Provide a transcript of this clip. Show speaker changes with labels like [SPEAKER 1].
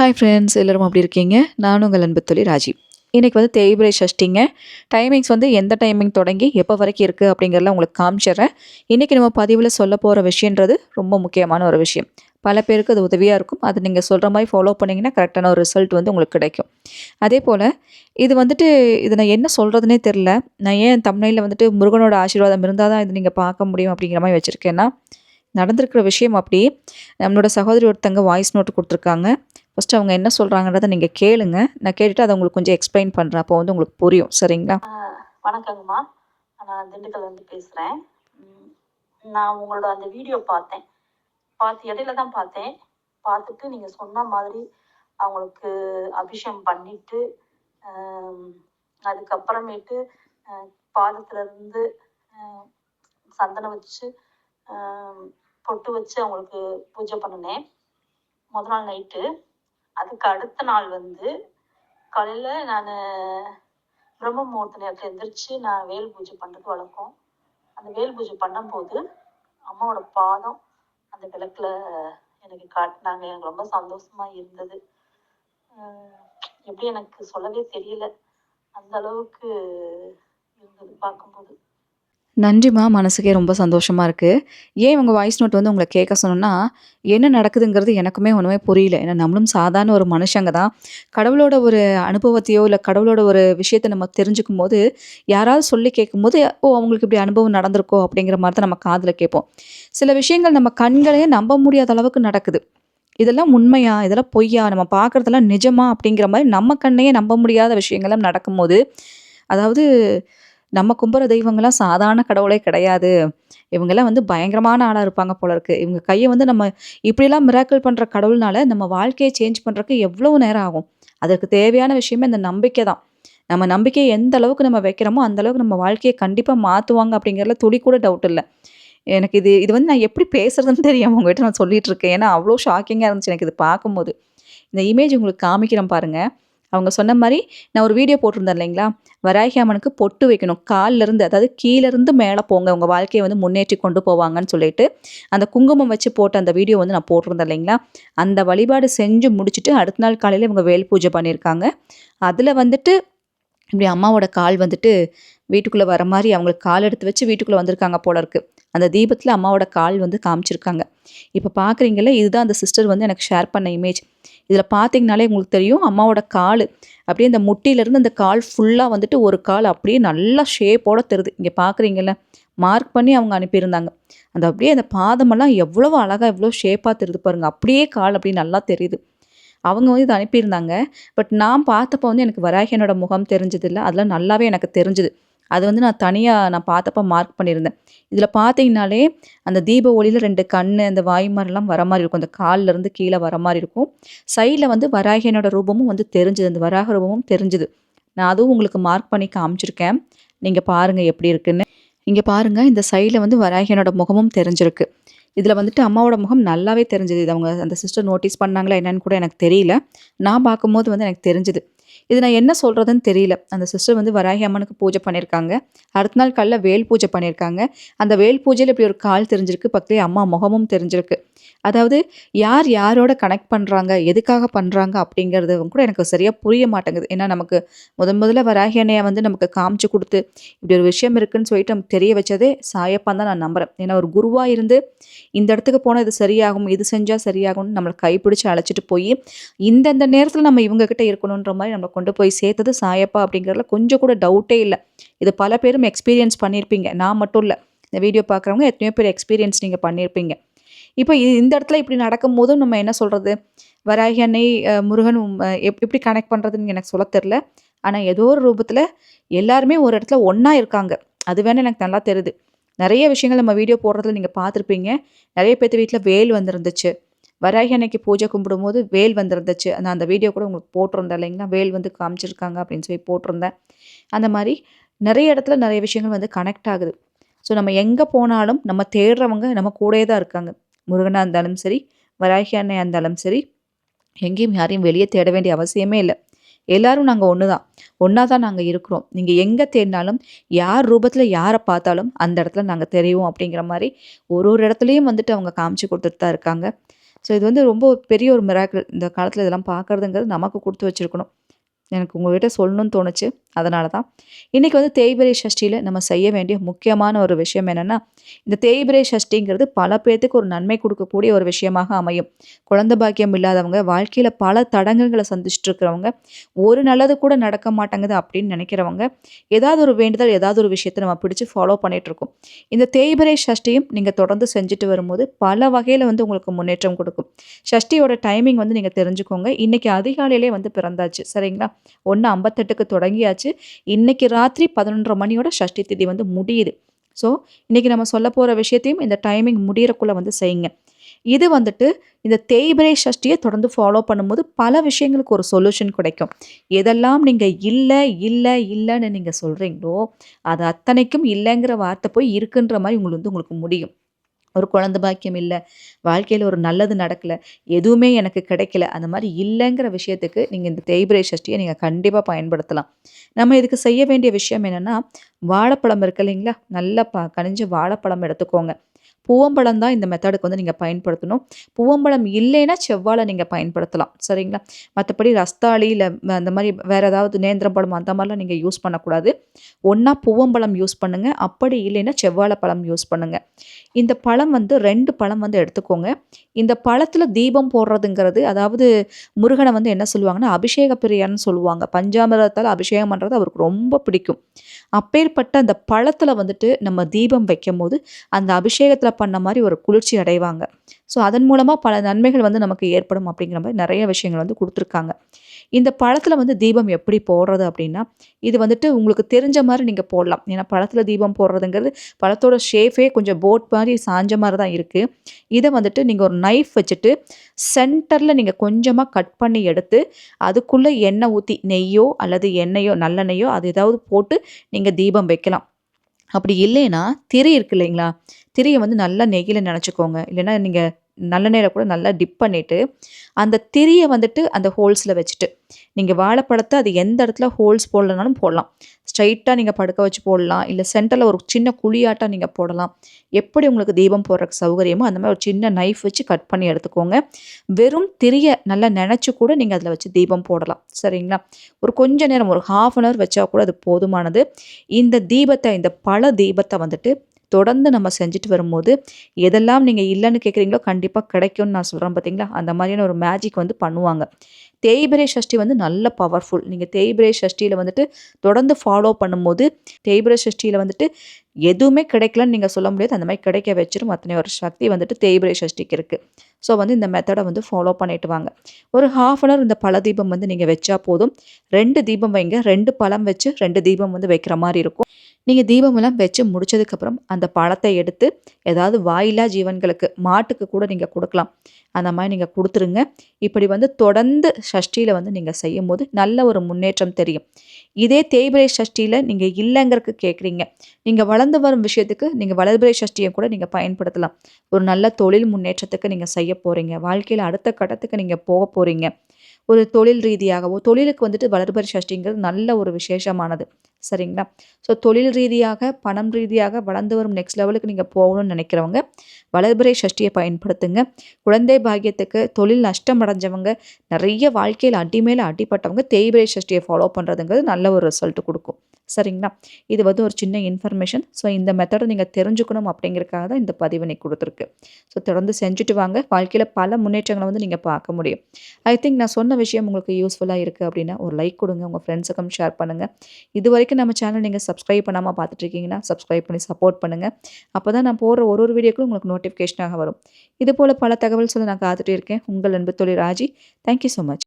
[SPEAKER 1] Hi friends எல்லோரும் அப்படி இருக்கீங்க? நானும் உங்கள் அன்பு தொழில் ராஜி. இன்றைக்கி வந்து தேய்பிரை சஷ்டிங்க டைமிங்ஸ் வந்து எந்த டைமிங் தொடங்கி எப்போ வரைக்கும் இருக்குது அப்படிங்கிறத உங்களுக்கு காமிச்சிடுறேன். இன்றைக்கி நம்ம பதிவில் சொல்ல போகிற விஷயன்றது ரொம்ப முக்கியமான ஒரு விஷயம். பல பேருக்கு அது உதவியாக இருக்கும். அது நீங்கள் சொல்கிற மாதிரி ஃபாலோ பண்ணிங்கன்னா கரெக்டான ஒரு ரிசல்ட் வந்து உங்களுக்கு கிடைக்கும். அதே போல் இது வந்துட்டு இது நான் என்ன சொல்கிறதுனே தெரில நான் ஏன் தமிழில் வந்துட்டு முருகனோட ஆசீர்வாதம் இருந்தால் தான் இது நீங்கள் பார்க்க முடியும் அப்படிங்கிற மாதிரி வச்சுருக்கேன்னா நடந்திருக்கிற விஷயம் அப்படி நம்மளோட சகோதரி ஒருத்தங்க வாய்ஸ் நோட்டு கொடுத்துருக்காங்க. ஃபஸ்ட்டு அவங்க என்ன சொல்கிறாங்கன்றத நீங்கள் கேளுங்க. நான் கேட்டுட்டு அதை உங்களுக்கு கொஞ்சம் எக்ஸ்பிளைன் பண்ணுறேன் அப்போ வந்து உங்களுக்கு புரியும். சரிங்களா?
[SPEAKER 2] வணக்கங்கம்மா நான் திண்டுக்கல் வந்து பேசுகிறேன் நான் உங்களோட அந்த வீடியோ பார்த்தேன். பார்த்து இடையில தான் பார்த்தேன். பார்த்துட்டு நீங்கள் சொன்ன மாதிரி அவங்களுக்கு அபிஷேகம் பண்ணிட்டு அதுக்கப்புறமேட்டு பாதத்துலேருந்து சந்தனம் வச்சு பொட்டு வச்சு அவங்களுக்கு பூஜை பண்ணினேன். முதல் நாள் நைட்டு. அதுக்கு அடுத்த நாள் வந்து காலையில் நான் பிரம்ம முகூர்த்த நேரத்தில் எந்திரிச்சு நான் வேல் பூஜை பண்ணுறது வழக்கம். அந்த வேல் பூஜை பண்ணும்போது அம்மாவோட பாதம் அந்த விளக்குல எனக்கு காட்டினாங்க. எனக்கு ரொம்ப சந்தோஷமா இருந்தது. எப்படி எனக்கு சொல்லவே தெரியல. அந்த அளவுக்கு இருந்தது பார்க்கும்போது.
[SPEAKER 1] நன்றிம்மா மனசுக்கே ரொம்ப சந்தோஷமாக இருக்குது ஏன் உங்கள் வாய்ஸ் நோட் வந்து உங்களை கேட்க சொன்னோன்னா என்ன நடக்குதுங்கிறது எனக்குமே ஒன்றுமே புரியல. ஏன்னா நம்மளும் சாதாரண ஒரு மனுஷங்க தான். கடவுளோட ஒரு அனுபவத்தையோ இல்லை கடவுளோட ஒரு விஷயத்தை நம்ம தெரிஞ்சுக்கும் போது யாராவது சொல்லி கேட்கும்போது ஓ அவங்களுக்கு இப்படி அனுபவம் நடந்திருக்கோ அப்படிங்கிற மாதிரி தான் நம்ம காதில் கேட்போம். சில விஷயங்கள் நம்ம கண்களையே நம்ப முடியாத அளவுக்கு நடக்குது. இதெல்லாம் உண்மையா? இதெல்லாம் பொய்யா? நம்ம பார்க்குறதெல்லாம் நிஜமா? அப்படிங்கிற மாதிரி நம்ம கண்ணையே நம்ப முடியாத விஷயங்கள்லாம் நடக்கும்போது அதாவது நம்ம கும்புற தெய்வங்கள்லாம் சாதாரண கடவுளே கிடையாது. இவங்கெல்லாம் வந்து பயங்கரமான ஆளாக இருப்பாங்க போல இருக்கு. இவங்க கையை வந்து நம்ம இப்படிலாம் மிராக்கிள் பண்ணுற கடவுள்னால நம்ம வாழ்க்கையை சேஞ்ச் பண்ணுறதுக்கு எவ்வளவு நேரம் ஆகும்? அதற்கு தேவையான விஷயமே இந்த நம்பிக்கை தான். நம்ம நம்பிக்கையை எந்த அளவுக்கு நம்ம வைக்கிறோமோ அந்த அளவுக்கு நம்ம வாழ்க்கையை கண்டிப்பாக மாற்றுவாங்க அப்படிங்கிறதுல துளி கூட டவுட் இல்லை. எனக்கு இது இது வந்து நான் எப்படி பேசுறதுன்னு தெரியாமல் உங்ககிட்ட நான் சொல்லிட்டு இருக்கேன். ஏன்னா அவ்வளோ ஷாக்கிங்காக இருந்துச்சு எனக்கு இது பார்க்கும்போது. இந்த இமேஜ் உங்களுக்கு காமிக்கிறேன் பாருங்கள் அவங்க சொன்ன மாதிரி நான் ஒரு வீடியோ போட்டிருந்தேன் இல்லைங்களா? வராகி அம்மனுக்கு பொட்டு வைக்கணும். கால்ல இருந்து அதாவது கீழேருந்து மேலே போங்க. உங்கள் வாழ்க்கையை வந்து முன்னேற்றி கொண்டு போவாங்கன்னு சொல்லிட்டு அந்த குங்குமம் வச்சு போட்ட அந்த வீடியோ வந்து நான் போட்டிருந்தேன் இல்லைங்களா? அந்த வழிபாடு செஞ்சு முடிச்சுட்டு அடுத்த நாள் காலையில் இவங்க வேல் பூஜை பண்ணியிருக்காங்க. அதில் வந்துட்டு இப்படி அம்மாவோட கால் வந்துட்டு வீட்டுக்குள்ளே வர மாதிரி அவங்களுக்கு கால் எடுத்து வச்சு வீட்டுக்குள்ளே வந்திருக்காங்க போல இருக்குது அந்த தீபத்தில் அம்மாவோட கால் வந்து காமிச்சிருக்காங்க. இப்போ பார்க்குறீங்களே இதுதான் அந்த சிஸ்டர் வந்து எனக்கு ஷேர் பண்ண இமேஜ் இதில் பார்த்தீங்கனாலே உங்களுக்கு தெரியும் அம்மாவோட கால். அப்படியே இந்த முட்டியிலேருந்து அந்த கால் ஃபுல்லாக வந்துட்டு ஒரு கால் அப்படியே நல்லா ஷேப்போட தருது இங்கே பார்க்குறீங்கள மார்க் பண்ணி அவங்க அனுப்பியிருந்தாங்க. அந்த அப்படியே அந்த பாதமெல்லாம் எவ்வளோ அழகாக எவ்வளோ ஷேப்பாக தெரியுது பாருங்க. அப்படியே கால் அப்படி நல்லா தெரியுது. அவங்க வந்து இதை அனுப்பியிருந்தாங்க. பட் நான் பார்த்தப்போ வந்து எனக்கு வராகியனோட முகம் தெரிஞ்சதில்ல. அதெல்லாம் நல்லாவே எனக்கு தெரிஞ்சுது. அது வந்து நான் தனியாக நான் பார்த்தப்ப மார்க் பண்ணியிருந்தேன். இதில் பார்த்தீங்கனாலே அந்த தீப ஒளியில் ரெண்டு கண் அந்த வாய் மாதிரிலாம் வர மாதிரி இருக்கும். அந்த கால்லருந்து கீழே வர மாதிரி இருக்கும். சைடில் வந்து வராகியனோட ரூபமும் வந்து தெரிஞ்சுது. அந்த வராக ரூபமும் தெரிஞ்சுது. நான் அதுவும் உங்களுக்கு மார்க் பண்ணி காமிச்சிருக்கேன். நீங்கள் பாருங்கள் எப்படி இருக்குன்னு. இங்கே பாருங்கள் இந்த சைடில் வந்து வராகியனோட முகமும் தெரிஞ்சிருக்கு. இதில் வந்துட்டு அம்மாவோட முகம் நல்லாவே தெரிஞ்சது. இது அவங்க அந்த சிஸ்டர் நோட்டீஸ் பண்ணாங்களா என்னன்னு கூட எனக்கு தெரியல. நான் பார்க்கும்போது வந்து எனக்கு தெரிஞ்சுது. இது நான் என்ன சொல்கிறதுன்னு தெரியல. அந்த சிஸ்டர் வந்து வராகி அம்மனுக்கு பூஜை பண்ணியிருக்காங்க அடுத்த நாள் காலைல வேல் பூஜை பண்ணியிருக்காங்க அந்த வேல் பூஜையில் இப்படி ஒரு கால் தெரிஞ்சிருக்கு. பக்கத்துலேயே அம்மா முகமும் தெரிஞ்சிருக்கு. அதாவது யார் யாரோட கனெக்ட் பண்ணுறாங்க எதுக்காக பண்ணுறாங்க அப்படிங்கிறது கூட எனக்கு சரியாக புரிய மாட்டேங்குது. ஏன்னா நமக்கு முதன் முதல்ல வராகி அண்ணையை வந்து நமக்கு காமிச்சு கொடுத்து இப்படி ஒரு விஷயம் இருக்குன்னு சொல்லிட்டு நமக்கு தெரிய வச்சதே சாயப்பான் தான் நான் நம்புகிறேன் ஏன்னா ஒரு குருவாக இருந்து இந்த இடத்துக்கு போனால் இது சரியாகும் இது செஞ்சால் சரியாகும்னு நம்மளை கைப்பிடிச்சு அழைச்சிட்டு போய் இந்தந்த நேரத்தில் நம்ம இவங்கக்கிட்ட இருக்கணுன்ற மாதிரி நம்மளை கொண்டு போய் சேர்த்தது சாயப்பா அப்படிங்கிறதுல கொஞ்சம் கூட டவுட்டே இல்லை. இது பல பேரும் எக்ஸ்பீரியன்ஸ் பண்ணியிருப்பீங்க நான் மட்டும் இல்லை. இந்த வீடியோ பார்க்குறவங்க எத்தனையோ பேர் எக்ஸ்பீரியன்ஸ் நீங்கள் பண்ணியிருப்பீங்க இப்போ இது இந்த இடத்துல இப்படி நடக்கும்போதும் நம்ம என்ன சொல்கிறது வராகி அன்னை முருகன் எப் எப்படி கனெக்ட் பண்ணுறதுன்னு எனக்கு சொல்ல தெரில ஆனால் ஏதோ ஒரு ரூபத்தில் எல்லாருமே ஒரு இடத்துல ஒன்றா இருக்காங்க. அது வேணால் எனக்கு நல்லா தெரியுது. நிறைய விஷயங்கள் நம்ம வீடியோ போடுறதுல நீங்கள் பார்த்துருப்பீங்க. நிறைய பேர்த்து வீட்டில் வேல் வந்திருந்துச்சு. வராகி அன்னைக்கு பூஜை கும்பிடும்போது வேல் வந்திருந்துச்சு. நான் அந்த வீடியோ கூட உங்களுக்கு போட்டிருந்தேன் இல்லைங்களா? வேல் வந்து காமிச்சிருக்காங்க அப்படின்னு சொல்லி போட்டிருந்தேன். அந்த மாதிரி நிறைய இடத்துல நிறைய விஷயங்கள் வந்து கனெக்ட் ஆகுது. ஸோ நம்ம எங்கே போனாலும் நம்ம தேடுறவங்க நம்ம கூடயே தான் இருக்காங்க. முருகனாக இருந்தாலும் சரி வராகி அன்னையாக இருந்தாலும் சரி எங்கேயும் யாரையும் வெளியே தேட வேண்டிய அவசியமே இல்லை. எல்லாரும் நாங்கள் ஒன்று தான். ஒன்றா தான் நாங்கள் இருக்கிறோம். நீங்கள் எங்கே தேடினாலும் யார் ரூபத்தில் யாரை பார்த்தாலும் அந்த இடத்துல நாங்கள் தெரியும் அப்படிங்கிற மாதிரி ஒரு ஒரு இடத்துலையும் வந்துட்டு அவங்க காமிச்சு கொடுத்துட்டு தான் இருக்காங்க. ஸோ இது வந்து ரொம்ப பெரிய ஒரு மிராக்கிள் இந்த காலத்தில் இதெல்லாம் பார்க்குறதுங்கிறது நமக்கு கொடுத்து வச்சுருக்கணும். எனக்கு உங்கள்கிட்ட சொல்லணும்னு தோணுச்சு. அதனால தான் இன்றைக்கி வந்து தேய்பிரை சஷ்டியில் நம்ம செய்ய வேண்டிய முக்கியமான ஒரு விஷயம் என்னென்னா இந்த தேய்பிரை சஷ்டிங்கிறது பல பேர்த்துக்கு ஒரு நன்மை கொடுக்கக்கூடிய ஒரு விஷயமாக அமையும். குழந்தை பாக்கியம் இல்லாதவங்க வாழ்க்கையில் பல தடங்கல்களை சந்திச்சுட்டு இருக்கிறவங்க ஒரு நல்லது கூட நடக்க மாட்டேங்குது அப்படின்னு நினைக்கிறவங்க ஏதாவது ஒரு வேண்டுதல் ஏதாவது ஒரு விஷயத்தை நம்ம பிடிச்சி ஃபாலோ பண்ணிகிட்ருக்கோம் இந்த தேய்பிரை சஷ்டியும் நீங்கள் தொடர்ந்து செஞ்சுட்டு வரும்போது பல வகையில் வந்து உங்களுக்கு முன்னேற்றம் கொடுக்கும். சஷ்டியோட டைமிங் வந்து நீங்கள் தெரிஞ்சுக்கோங்க. இன்றைக்கி அதிகாலையிலே வந்து பிறந்தாச்சு. சரிங்களா? ஒன்று ஐம்பத்தெட்டுக்கு தொடங்கியாச்சு. இன்னைக்கு ராத்திரி பதினொன்றரை மணியோட ஷஷ்டி திதி வந்து முடியுது. ஸோ இன்றைக்கி நம்ம சொல்ல போகிற விஷயத்தையும் இந்த டைமிங் முடிகிறக்குள்ளே வந்து செய்யுங்க. இது வந்துட்டு இந்த தேய்பிரை சஷ்டியை தொடர்ந்து ஃபாலோ பண்ணும்போது பல விஷயங்களுக்கு ஒரு சொல்யூஷன் கிடைக்கும். எதெல்லாம் நீங்கள் இல்லை இல்லை இல்லைன்னு நீங்கள் சொல்கிறீங்களோ அது அத்தனைக்கும் இல்லைங்கிற வார்த்தை போய் இருக்குன்ற மாதிரி உங்களுக்கு வந்து உங்களுக்கு முடியும். ஒரு குழந்த பாக்கியம் இல்லை வாழ்க்கையில் ஒரு நல்லது நடக்கலை எதுவுமே எனக்கு கிடைக்கல அந்த மாதிரி இல்லைங்கிற விஷயத்துக்கு நீங்கள் இந்த தேய்பிரை சஷ்டியை நீங்கள் கண்டிப்பாக பயன்படுத்தலாம். நம்ம இதுக்கு செய்ய வேண்டிய விஷயம் என்னென்னா வாழைப்பழம் இருக்கு இல்லைங்களா? நல்லா ப கனிஞ்ச வாழைப்பழம் எடுத்துக்கோங்க. பூவம்பழம் தான் இந்த மெத்தடுக்கு வந்து நீங்கள் பயன்படுத்தணும். பூவம்பழம் இல்லைன்னா செவ்வாழை நீங்கள் பயன்படுத்தலாம். சரிங்களா? மற்றபடி ரஸ்தாளி இல்லை அந்த மாதிரி வேறு ஏதாவது நேந்திரப்பழம் அந்த மாதிரிலாம் நீங்கள் யூஸ் பண்ணக்கூடாது. ஒன்றா பூவம்பழம் யூஸ் பண்ணுங்கள் அப்படி இல்லைன்னா செவ்வாழை பழம் யூஸ் பண்ணுங்கள் இந்த பழம் வந்து ரெண்டு பழம் வந்து எடுத்துக்கோங்க. இந்த பழத்தில் தீபம் போடுறதுங்கிறது அதாவது முருகனை வந்து என்ன சொல்லுவாங்கன்னா அபிஷேக பிரியான்னு சொல்லுவாங்க. பஞ்சாமிரத்தால் அபிஷேகம் பண்ணுறது அவருக்கு ரொம்ப பிடிக்கும். அப்பேற்பட்ட அந்த பழத்தில் வந்துட்டு நம்ம தீபம் வைக்கும் போது அந்த அபிஷேகத்தில் பண்ண மாதிரி ஒரு குளிர்ச்சி அடைவாங்க. ஸோ அதன் மூலமாக பல நன்மைகள் வந்து நமக்கு ஏற்படும் அப்படிங்கிற மாதிரி நிறைய விஷயங்கள் வந்து கொடுத்துருக்காங்க. இந்த பழத்தில் வந்து தீபம் எப்படி போடுறது அப்படின்னா இது வந்துட்டு உங்களுக்கு தெரிஞ்ச மாதிரி நீங்கள் போடலாம். ஏன்னா பழத்தில் தீபம் போடுறதுங்கிறது பழத்தோட ஷேஃபே கொஞ்சம் போட் மாதிரி சாஞ்ச மாதிரி தான் இருக்குது இதை வந்துட்டு நீங்கள் ஒரு நைஃப் வச்சுட்டு சென்டரில் நீங்கள் கொஞ்சமாக கட் பண்ணி எடுத்து அதுக்குள்ளே எண்ணெய் ஊற்றி நெய்யோ அல்லது எண்ணெயோ நல்லெண்ணெய்யோ அது ஏதாவது போட்டு நீங்கள் தீபம் வைக்கலாம். அப்படி இல்லைன்னா திரி இருக்கு இல்லைங்களா? திரியை வந்து நல்லா நெய்யில் நினச்சிக்கோங்க. இல்லைன்னா நீங்கள் நல்லெண்ணெயில் கூட நல்லா டிப் பண்ணிவிட்டு அந்த திரியை வந்துட்டு அந்த ஹோல்ஸில் வச்சுட்டு நீங்கள் வாழைப்பழத்தை அது எந்த இடத்துல ஹோல்ஸ் போடலனாலும் போடலாம். ஸ்ட்ரைட்டாக நீங்கள் படுக்க வச்சு போடலாம். இல்லை சென்டரில் ஒரு சின்ன குழியாட்டாக நீங்கள் போடலாம். எப்படி உங்களுக்கு தீபம் போடுறதுக்கு சௌகரியமோ அந்த மாதிரி ஒரு சின்ன நைஃப் வச்சு கட் பண்ணி எடுத்துக்கோங்க. வெறும் திரியை நல்லா நினச்சி கூட நீங்கள் அதில் வச்சு தீபம் போடலாம். சரிங்களா? ஒரு கொஞ்ச நேரம் ஒரு ஹாஃப் அன் ஹவர் வச்சா கூட அது போதுமானது. இந்த தீபத்தை இந்த பழ தீபத்தை வந்துட்டு தொடர்ந்து நம்ம செஞ்சுட்டு வரும்போது எதெல்லாம் நீங்கள் இல்லைன்னு கேட்குறீங்களோ கண்டிப்பாக கிடைக்கும்னு நான் சொல்கிறேன் பார்த்தீங்களா அந்த மாதிரியான ஒரு மேஜிக் வந்து பண்ணுவாங்க. தேய்பிரை சஷ்டி வந்து நல்ல பவர்ஃபுல் நீங்கள் தேய்பிரை சஷ்டியில் வந்துட்டு தொடர்ந்து ஃபாலோ பண்ணும்போது தேய்பிரை சஷ்டியில் வந்துட்டு எதுவுமே கிடைக்கலன்னு நீங்கள் சொல்ல முடியாது. அந்த மாதிரி கிடைக்க வச்சிடும் அத்தனை ஒரு சக்தி வந்துட்டு தேய்பிரை சஷ்டிக்கு இருக்குது ஸோ வந்து இந்த மெத்தடை வந்து ஃபாலோ பண்ணிட்டு வாங்க. ஒரு ஹாஃப் அன் ஹவர் இந்த பழ தீபம் வந்து நீங்கள் வச்சா போதும். ரெண்டு தீபம் வைங்க. ரெண்டு பழம் வச்சு ரெண்டு தீபம் வந்து வைக்கிற மாதிரி இருக்கும். நீங்கள் தீபமெல்லாம் வச்சு முடிச்சதுக்கப்புறம் அந்த பழத்தை எடுத்து ஏதாவது வாயிலா ஜீவன்களுக்கு மாட்டுக்கு கூட நீங்கள் கொடுக்கலாம். அந்த மாதிரி நீங்கள் கொடுத்துருங்க. இப்படி வந்து தொடர்ந்து சஷ்டியில் வந்து நீங்கள் செய்யும் போது நல்ல ஒரு முன்னேற்றம் தெரியும். இதே தேய்பிரை சஷ்டியில் நீங்கள் இல்லைங்கிறதுக்கு கேட்குறீங்க நீங்கள் வளர்ந்து வரும் விஷயத்துக்கு நீங்கள் வளர்பிரை சஷ்டியை கூட நீங்கள் பயன்படுத்தலாம். ஒரு நல்ல தொழில் முன்னேற்றத்துக்கு நீங்கள் செய்ய போகிறீங்க வாழ்க்கையில் அடுத்த கட்டத்துக்கு நீங்கள் போக போகிறீங்க ஒரு தொழில் ரீதியாகவோ தொழிலுக்கு வந்துட்டு வளர்பரி சஷ்டிங்கிறது நல்ல ஒரு விசேஷமானது. சரிங்களா? ஸோ தொழில் ரீதியாக பணம் ரீதியாக வளர்ந்து வரும் நெக்ஸ்ட் லெவலுக்கு நீங்கள் போகணும்னு நினைக்கிறவங்க வளர்பிறை சஷ்டியை பயன்படுத்துங்க. குழந்தை பாக்கியத்துக்கு தொழில் நஷ்டம் அடைஞ்சவங்க நிறைய வாழ்க்கையில் அடி மேலே அடிப்பட்டவங்க தேய்பிரை சஷ்டியை ஃபாலோ பண்ணுறதுங்கிறது நல்ல ஒரு ரிசல்ட் கொடுக்கும். சரிங்களா? இது வந்து ஒரு சின்ன இன்ஃபர்மேஷன் ஸோ இந்த மெத்தடை நீங்கள் தெரிஞ்சுக்கணும் அப்படிங்கிறக்காக தான் இந்த பதிவு நீ கொடுத்துருக்கு. ஸோ தொடர்ந்து செஞ்சுட்டு வாங்க. வாழ்க்கையில் பல முன்னேற்றங்களை வந்து நீங்கள் பார்க்க முடியும். ஐ திங்க் நான் சொன்ன விஷயம் உங்களுக்கு யூஸ்ஃபுல்லாக இருக்குது அப்படின்னா ஒரு லைக் கொடுங்க. உங்கள் ஃப்ரெண்ட்ஸுக்கும் ஷேர் பண்ணுங்கள் இது வரைக்கும் நம்ம சேனல் நீங்கள் சப்ஸ்கிரைப் பண்ணாமல் பார்த்துட்ருக்கீங்கன்னா சப்ஸ்கிரைப் பண்ணி சப்போர்ட் பண்ணுங்கள் அப்போ தான் நான் போடுற ஒரு ஒரு வீடியோக்கும் உங்களுக்கு நோட்டிஃபிகேஷனாக வரும். இது போல் பல தகவல் சொல்ல நான் காத்துட்டு இருக்கேன். உங்கள் அன்பு தொழில் ராஜி. Thank you so much